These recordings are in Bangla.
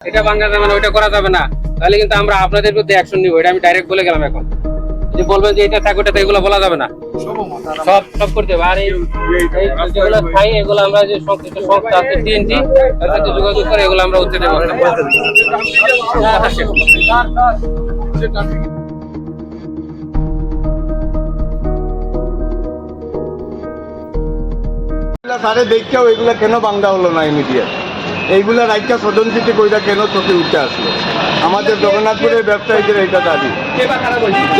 এটা ভাঙা যাবে না, ওইটা করা যাবে না তাহলে কিন্তু আমরা আপনাদের বিরুদ্ধে অ্যাকশন নিব, এটা আমি ডাইরেক্ট বলে গেলাম এখন যে বলবেন যে এটা থাক, ওটা এগুলো বলা যাবে না সব সব করতে হবে আর এই এই যেগুলো খাই এগুলো আমরা যে সংশ্লিষ্ট সংস্থা আছে টিএনটি তার সাথে যোগাযোগ করে এগুলো আমরা। কথা শেষ। সারে দেখছেও এগুলা কেন বাংলা হলো না ইমিডিয়েট এইগুলা রাজ্যা সদনচিতে কইরা কেন চোখে উঠে আসলো? আমাদের জগন্নাথপুরের ব্যবসায়ীদের এইটা দাবি।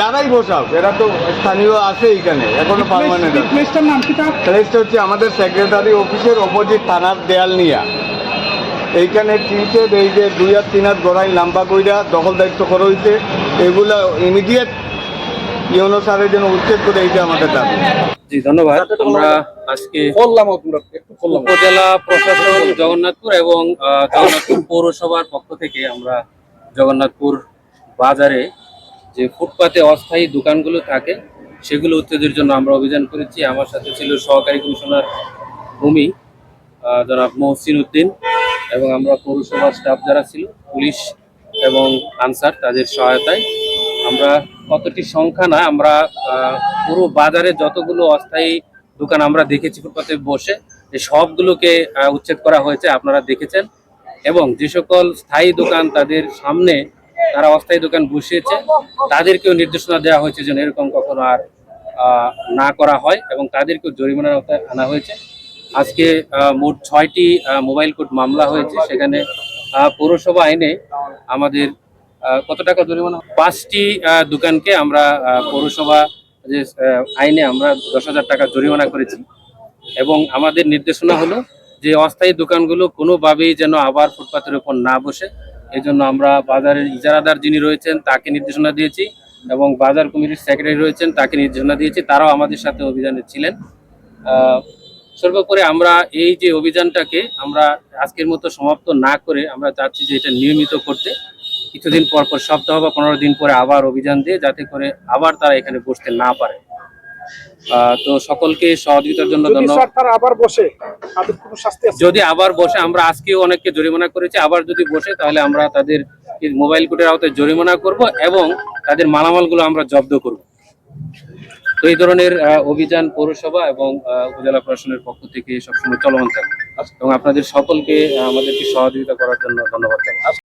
যারাই বসাও এরা তো স্থানীয় আছে এখানে এখনও পারমানেন্ট প্লেসটা হচ্ছে আমাদের সেক্রেটারি অফিসের অপোজিট থানার দেয়াল নিয়া। এইখানে তিনটে এই যে দুই আর তিন হাত গড়াই লাম্বা কইরা দখল দায়িত্ব করা হয়েছে এগুলা ইমিডিয়েট ইউনো সারের জন্য উচ্ছেদ করে এইটা আমাদের দাবি। জি ধন্যবাদ। আমরা আজকে বললাম উপজেলা প্রশাসন জগন্নাথপুর এবং আহ, জগন্নাথপুর পৌরসভার পক্ষ থেকে আমরা জগন্নাথপুর বাজারে যে ফুটপাতে অস্থায়ী দোকানগুলো থাকে সেগুলো উচ্ছেদের জন্য আমরা অভিযান করেছি। আমার সাথে ছিল সহকারী কমিশনার ভূমি আহ, জনাব মহসিন উদ্দিন এবং আমরা পৌরসভার স্টাফ যারা ছিল পুলিশ এবং আনসার তাদের সহায়তায় আমরা কতটি সংখ্যা না, আমরা পুরো বাজারে যতগুলো অস্থায়ী দোকান আমরা দেখেছি ফুটপাতে বসে সবগুলোকে উচ্ছেদ করা হয়েছে, আপনারা দেখেছেন। এবং যে সকল স্থায়ী দোকান তাদের সামনে তারা অস্থায়ী দোকান বসিয়েছে, তাদেরকেও নির্দেশনা দেওয়া হয়েছে যেন এরকম কখনো আর না করা হয় এবং তাদেরকেও জরিমানার আওতায় আনা হয়েছে। আজকে মোট ছয়টি মোবাইল কোর্ট মামলা হয়েছে। সেখানে পৌরসভা আইনে আমাদের কত টাকা জরিমানা? পাঁচটি দোকানকে আমরা পৌরসভা যে আইনে আমরা দশ হাজার টাকা জরিমানা করেছি। এবং আমাদের নির্দেশনা হলো যে, অস্থায়ী দোকানগুলো কোনোভাবেই যেন আবার ফুটপাতের উপর না বসে। এই জন্য আমরা বাজারের ইজারাদার যিনি রয়েছেন, তাকে নির্দেশনা দিয়েছি এবং বাজার কমিটির সেক্রেটারি রয়েছেন, তাকে নির্দেশনা দিয়েছি। তারাও আমাদের সাথে অভিযানে ছিলেন। সর্বোপরি আমরা এই যে অভিযানটাকে আমরা আজকের মতো সমাপ্ত না করে আমরা চাচ্ছি যে, এটা নিয়মিত করতে। কিছুদিন পর পর সপ্তাহ বা পনেরো দিন পরে আবার অভিযান দিয়ে যাতে করে আবার তারা এখানে বসতে না পারে। তো সকলকে সহযোগিতার জন্য যদি আবার বসে যদি আবার আমরা আজকেও অনেককে জরিমানা করেছি আবার যদি বসে তাহলে আমরা তাদের মোবাইল কোর্টের আওতায় জরিমানা করব এবং তাদের মালামালগুলো আমরা জব্দ করব। তো এই ধরনের অভিযান পৌরসভা এবং উপজেলা প্রশাসনের পক্ষ থেকে সবসময় চলমান থাকবে। এবং আপনাদের সকলকে আমাদেরকে সহযোগিতা করার জন্য ধন্যবাদ জানাই